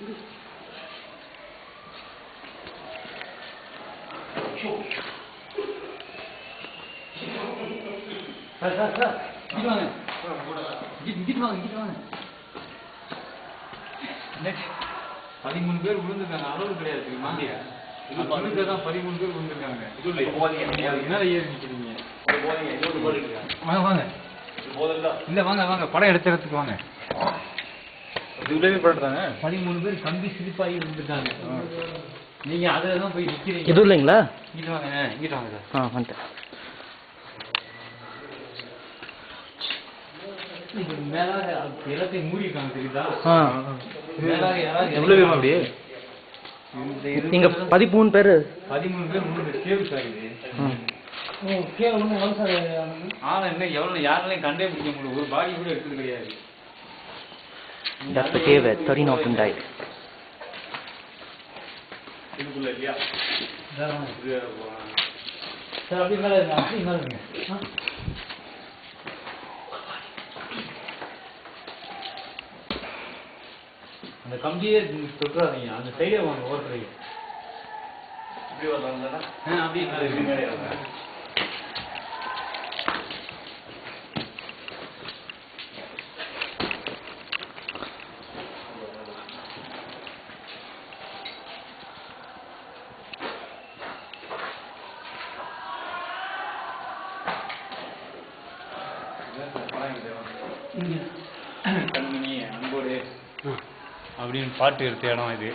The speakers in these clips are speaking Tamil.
Ver ver ver. Git bana. Git git bana git bana. Ne? பதிமூணு பேர் விழுந்துருக்காங்க அளவு கிடையாது தெரியுமா இது தான் பதிமூணு பேர் விழுந்துருக்காங்க என்னால ஏறி வாங்க வாங்க இல்ல வாங்க வாங்க படம் எடுத்துறதுக்கு வாங்க இதுலயே பண்றாங்க பதிமூணு பேர் கம்பி சிரிப்பாகி இருந்துட்டாங்க நீங்க அதில் தான் போய் நிக்கிறீங்க. இது இல்லைங்களா? இங்கிட்டு வாங்க இங்கிட்டு வாங்க சார். ஆ வந்துட்டேன். இது மேலாக எல்லாத்தையும் மூடி இருக்காங்க தெரியுதா மேலாக யாராவது வேணும் இங்க பதிமூணு பேர். பதிமூணு பேர் மூணு கேவு சார் இது. ம் ஆனா என்ன எவ்வளவு யாராலையும் கண்டே பிடிக்க முடியல. ஒரு பாடி கூட எடுத்தது கிடையாது. That's the cave where 13 of them died. அந்த கம்பியே தொட்டுறாதீங்க. அந்த சைடே வாங்க ஓட்டுறீங்க இப்படி வரலாம்ல ஆ அப்படியே கண்மணி அன்போடு. அப்படின்னு பாட்டு எடுத்த இடம் இது.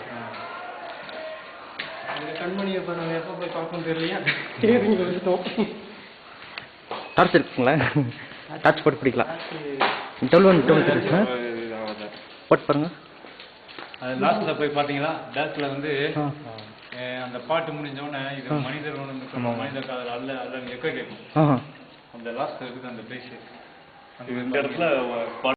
கண்மணியை இப்போ எப்போ போய் பார்க்கணும் தெரியலையா? டார்ச் இருக்குங்களா? டார்ச் போட்டு பிடிக்கலாம். டுவெல் ஒன் த்ரீ போட்டு பாருங்க. அது லாஸ்ட்ல போய் பாத்தீங்களா டாஸ்ல வந்து அந்த பாட்டு முடிஞ்ச உடனே இது. மனிதர் மனிதர் காதல் அல்ல அல்ல எக்க கேட்கும். அந்த லாஸ்ட் இருக்குது அந்த இந்த இடத்துல